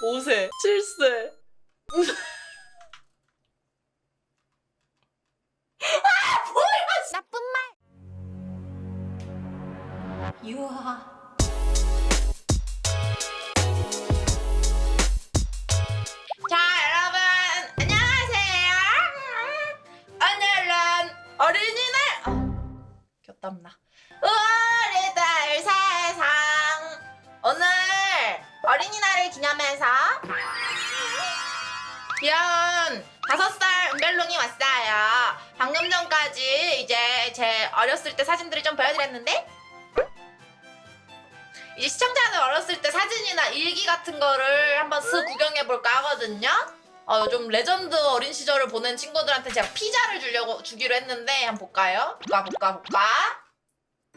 5세, 7세. 나쁜 말. 유하. 자, 여러분, 안녕하세요. 오늘은 어린이날. 아, 곁담나. 어린이날을 기념해서 귀여운 다섯 살 은별롱이 왔어요. 방금 전까지 이제 제 어렸을 때 사진들을 좀 보여드렸는데 이제 시청자들 어렸을 때 사진이나 일기 같은 거를 한번 쓱 구경해 볼까 하거든요. 어, 좀 레전드 어린 시절을 보낸 친구들한테 제가 피자를 주려고 주기로 했는데 한번 볼까요? 볼까 볼까 볼까.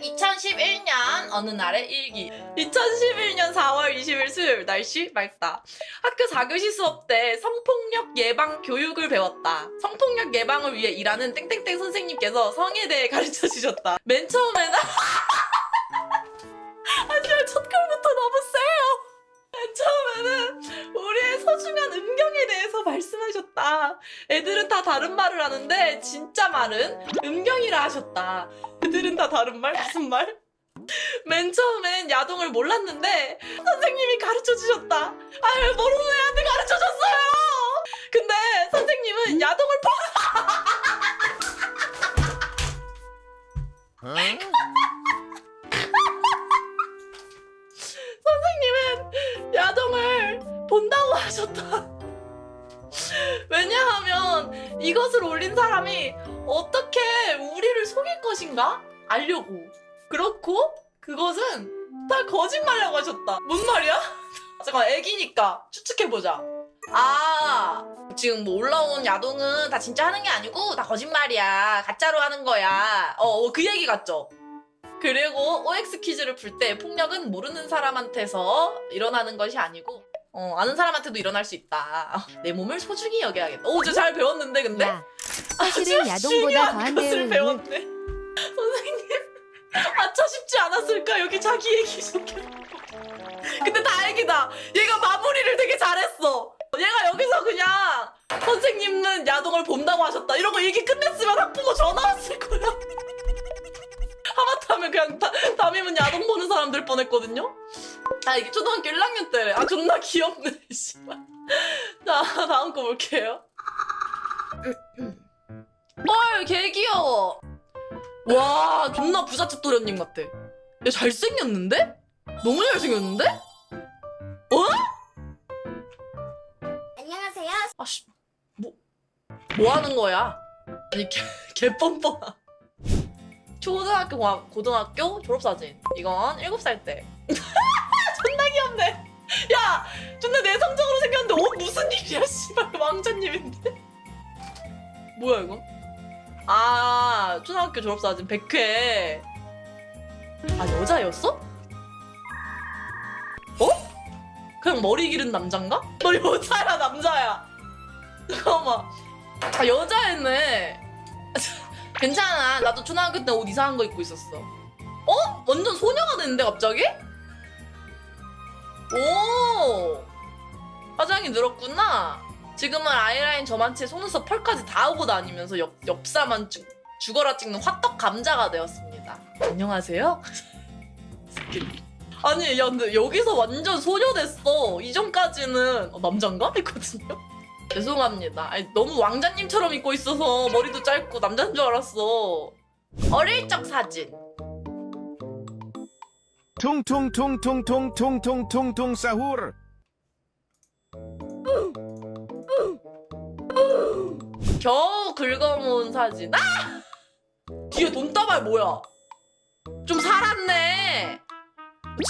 2011년 어느 날의 일기. 2011년 4월 20일 수요일 날씨 맑다. 학교 4교시 수업 때 성폭력 예방 교육을 배웠다. 성폭력 예방을 위해 일하는 땡땡땡 선생님께서 성에 대해 가르쳐 주셨다. 맨 처음에는 하지만 첫 소중한 음경에 대해서 말씀하셨다. 애들은 다 다른 말을 하는데 진짜 말은 음경이라 하셨다. 애들은 다 다른 말? 무슨 말? 맨 처음엔 야동을 몰랐는데 선생님이 가르쳐 주셨다. 아유 모르는 애한테 가르쳐 줬어요. 근데 선생님은 야동을 보 선생 본다고 하셨다. 왜냐하면 이것을 올린 사람이 어떻게 우리를 속일 것인가 알려고. 그렇고 그것은 다 거짓말이라고 하셨다. 뭔 말이야? 잠깐 애기니까 추측해보자. 아 지금 뭐 올라온 야동은 다 진짜 하는 게 아니고 다 거짓말이야. 가짜로 하는 거야. 어그 얘기 같죠? 그리고 OX 퀴즈를 풀 때 폭력은 모르는 사람한테서 일어나는 것이 아니고 어, 아는 사람한테도 일어날 수 있다. 내 몸을 소중히 여겨야겠다. 오, 저 잘 배웠는데 근데? 야, 사실은 아주 야동보다 중요한 더한 것을 배웠네. 선생님, 아차 싶지 않았을까? 여기 자기 얘기 속에. 근데 다행이다. 얘가 마무리를 되게 잘했어. 얘가 여기서 그냥 선생님은 야동을 본다고 하셨다. 이러고 얘기 끝냈으면 학부모 전화 왔을 거야. 하마터면 그냥 다, 담임은 야동 보는 사람 될 뻔했거든요. 아 이게 초등학교 1학년 때래. 아 존나 귀엽네. 씨발. 자 다음 거 볼게요. 헐, 개 귀여워. 와, 존나 부잣집 도련님 같아. 얘 잘생겼는데? 너무 잘생겼는데? 어? 안녕하세요. 아씨, 뭐, 뭐 하는 거야? 아니, 개, 개 뻔뻔하. 초등학교, 고- 고등학교 졸업사진. 이건 7살 때. 귀엽네. 야, 존나 내성적으로 생겼는데 옷 무슨 일이야, 씨발. 왕자님인데? 뭐야, 이거? 아, 초등학교 졸업사진 100회. 아, 여자였어? 어? 그냥 머리 기른 남잔가? 너 여자야, 남자야? 잠깐만. 아, 여자였네. 괜찮아. 나도 초등학교 때 옷 이상한 거 입고 있었어. 어? 완전 소녀가 됐는데, 갑자기? 오! 화장이 늘었구나. 지금은 아이라인 저만치 속눈썹 펄까지 다 하고 다니면서 옆, 엽사만 죽, 죽어라 찍는 화떡 감자가 되었습니다. 안녕하세요? 아니, 야, 근데 여기서 완전 소녀 됐어. 이전까지는 어, 남잔가? 했거든요. 죄송합니다. 아니, 너무 왕자님처럼 입고 있어서 머리도 짧고 남자인 줄 알았어. 어릴 적 사진. 퉁퉁퉁퉁퉁퉁퉁퉁퉁 사후르 겨우 긁어모은 사진. 아! 뒤에 돈다발 뭐야? 좀 살았네.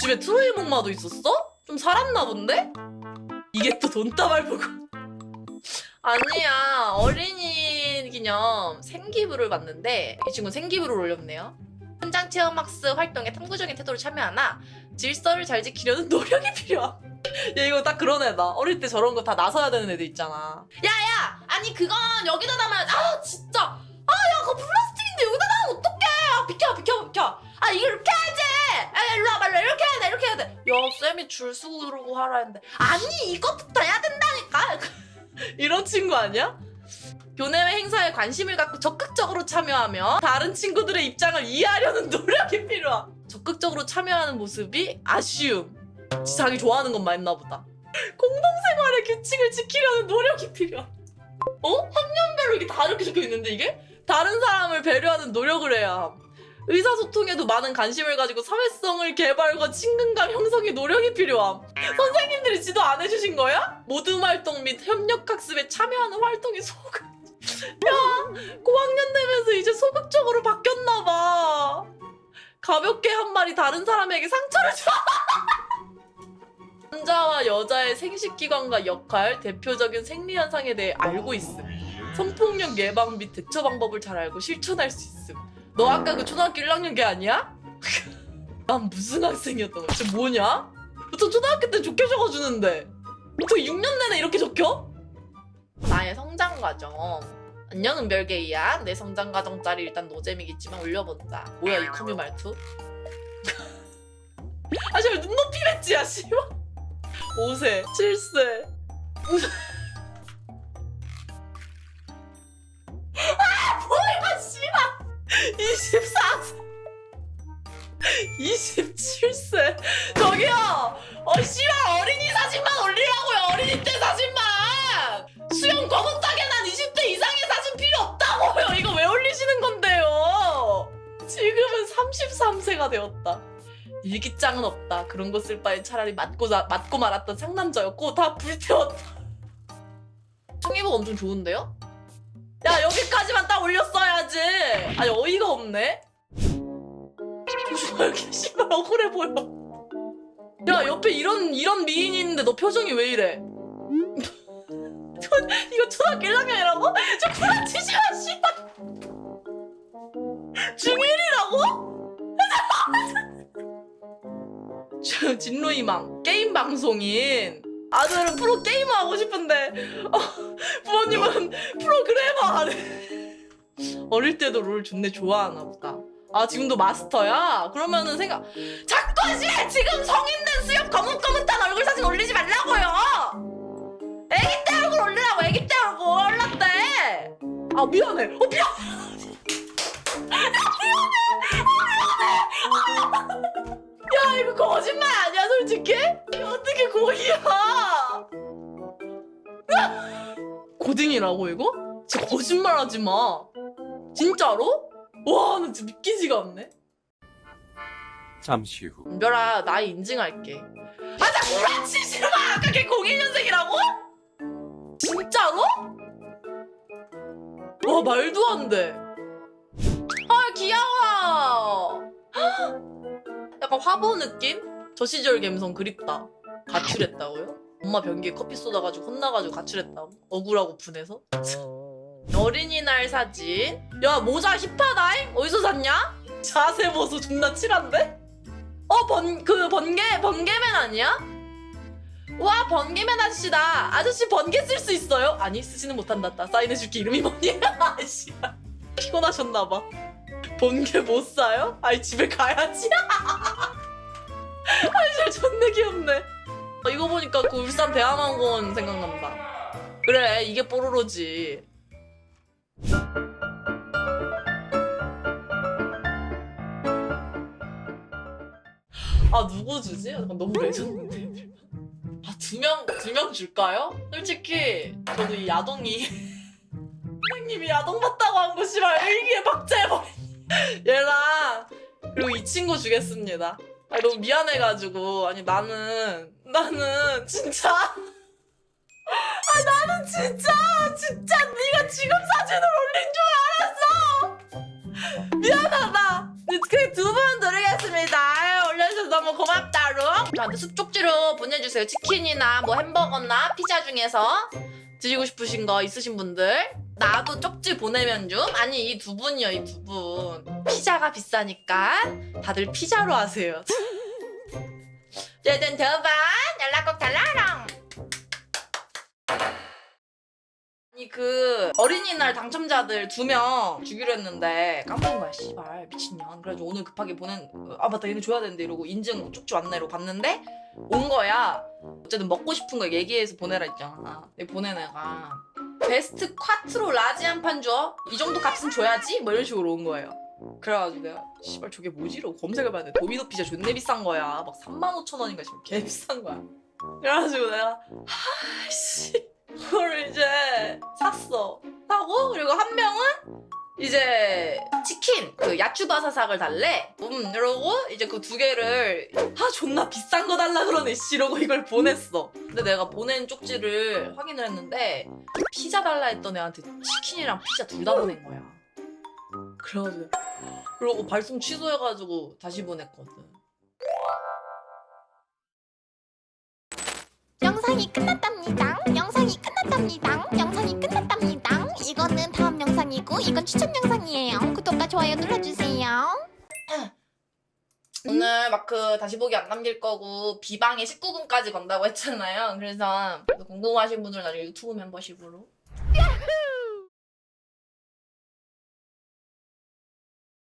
집에 트로이 목마도 있었어? 좀 살았나 본데? 이게 또 돈다발 보고. 아니야. 어린이 기념 생기부를 봤는데 이 친구 는 생기부를 올렸네요. 현장 체험학습 활동에 탐구적인 태도로 참여하나 질서를 잘 지키려는 노력이 필요함. 얘 이거 딱 그런 애다. 어릴 때 저런 거 다 나서야 되는 애들 있잖아. 야야! 아니 그건 여기다 담아야 아 진짜! 아 야 그거 플라스틱인데 여기다 담으면 어떡해! 아 비켜 비켜 비켜! 아 이렇게 해야지! 아, 일로 와봐 일로 이렇게 해야 돼 이렇게 해야 돼 야 쌤이 줄 서고 하라 했는데 아니 이것부터 해야 된다니까 이런 친구 아니야? 교내외 행사에 관심을 갖고 적극적으로 참여하며 다른 친구들의 입장을 이해하려는 노력이 필요함 적극적으로 참여하는 모습이 아쉬움 자기 좋아하는 것만 했나 보다 공동생활의 규칙을 지키려는 노력이 필요함 어? 학년별로 이게 다 이렇게 적혀 있는데 이게? 다른 사람을 배려하는 노력을 해야 함. 의사소통에도 많은 관심을 가지고 사회성을 개발과 친근감 형성에 노력이 필요함. 선생님들이 지도 안 해주신 거야? 모둠 활동 및 협력 학습에 참여하는 활동이 소극. 야, 고학년 되면서 이제 소극적으로 바뀌었나 봐. 가볍게 한 말이 다른 사람에게 상처를 줘. 남자와 여자의 생식기관과 역할, 대표적인 생리현상에 대해 알고 있음. 성폭력 예방 및 대처 방법을 잘 알고 실천할 수 있음. 너 아까 그 초등학교 1학년 걔 아니야? 난 무슨 학생이었던? 쟤 뭐냐? 보통 초등학교 때 좋게 적어주는데 어떻게 6년 내내 이렇게 적혀? 나의 성장 과정. 안녕 은별개이야. 내 성장 과정 짤이 일단 노잼이겠지만 올려본다. 뭐야 이 커뮤 말투? 아 씨발 눈높이 랬지야 씨발. 5세, 7세. 33세가 되었다. 일기장은 없다. 그런 거 쓸 바엔 차라리 맞고 자, 맞고 말았던 상남자였고 다 불태웠다. 청이복 엄청 좋은데요? 야 여기까지만 딱 올렸어야지. 아니 어이가 없네. 왜 이렇게 씨발 억울해 보여. 야 옆에 이런 이런 미인이 있는데 너 표정이 왜 이래? 저, 이거 초등학교 1학년이라고? 저 구라치지 마 씨발. 중1이라고? 진로이망 게임 방송인. 아들은 프로 게이머 하고 싶은데. 어, 부모님은 프로그래머 하래 어릴 때도 롤 존내 좋아하나 보다. 아 지금도 마스터야? 그러면은 생각 하시래 지금 성인 된 수염 거뭇거뭇한 얼굴 사진 올리지 말라고요. 애기 때 얼굴 올리라고 애기 때 얼굴. 올랐대 아 미안해. 어 미안 야 이거 거짓말 아니야 솔직히? 어떻게 고기야 고딩이라고 이거? 진짜 거짓말하지 마 진짜로? 와 나 진짜 믿기지가 않네 잠시 후. 은별아 나이 인증할게 아 나 구라치지 마 아까 걔 02년생이라고? 진짜로? 와 말도 안 돼 아 귀여워 약간 화보 느낌? 저 시절 감성 그립다 가출했다고요? 엄마 변기에 커피 쏟아가지고 혼나가지고 가출했다고? 억울하고 분해서? 어린이날 사진 야 모자 힙하다잉? 어디서 샀냐? 자세 보소 존나 칠한데? 어, 번, 그, 번개, 번개맨 아니야? 와, 번개맨 아저씨다. 아저씨 번개 쓸 수 있어요? 아니, 쓰지는 못한다. 나 사인해줄게. 이름이 뭐니? 아씨. 피곤하셨나봐. 번개 못 사요? 아이, 집에 가야지. 아저씨 존나 귀엽네. 어, 이거 보니까 그 울산 대한항공 생각난다. 그래, 이게 뽀로로지. 아 누구 주지? 약간 너무 레전드인데 아 두 명 두 명 줄까요? 솔직히 저도 이 야동이 선생님이 야동 봤다고 한 거 씨발 일기에 박제해버린 얘랑 그리고 이 친구 주겠습니다 아 너무 미안해가지고. 아니 나는 나는 진짜. 아 나는 진짜 진짜 네가 지금 사진을 올린 줄 알았어. 미안하다. 그두 분 드리겠습니다. 올려주셔서 너무 고맙다롱 저한테 숲쪽지로 보내주세요. 치킨이나 뭐 햄버거나 피자 중에서 드시고 싶으신 거 있으신 분들 나도 쪽지 보내면 좀? 아니 이 두 분이요 이 두 분. 피자가 비싸니까 다들 피자로 하세요. 어쨌든 두분 연락 꼭 달라랑. 이그 어린이날 당첨자들 두 명 주기로 했는데 깜빡인 거야 씨발. 미친년. 그래가지고 오늘 급하게 보낸 아 맞다. 얘네 줘야 되는데 이러고 인증 쪽지 왔네 이러고 봤는데 온 거야. 어쨌든 먹고 싶은 거 얘기해서 보내라 했잖아. 보낸 애가 베스트 콰트로 라지 한 판 줘? 이 정도 값은 줘야지? 뭐 이런 식으로 온 거예요 그래가지고 내가 씨발 저게 뭐지? 이러고 검색해봤는데 도미노 피자 존내 비싼 거야 막 3만 5천 원인가 지금 개 비싼 거야 그래가지고 내가 아씨 그걸 이제 샀어 사고 그리고 한 명은 이제 치킨 그 야추바사삭을 달래 음 이러고 이제 그 두 개를 아 존나 비싼 거 달라 그러네 씨 이러고 이걸 보냈어 근데 내가 보낸 쪽지를 확인을 했는데 피자 달라 했던 애한테 치킨이랑 피자 둘 다 보낸 거야 그래가지고 그러고 발송 취소해가지고 다시 보냈거든 영상이 끝났답니다. 영상이 끝났답니다. 영상이 끝났답니다. 이거는 다음 영상이고 이건 추천 영상이에요. 구독과 좋아요 눌러주세요. 오늘 마크 다시 보기 안 남길 거고 비방에 19분까지 건다고 했잖아요. 그래서 궁금하신 분들 나중에 유튜브 멤버십으로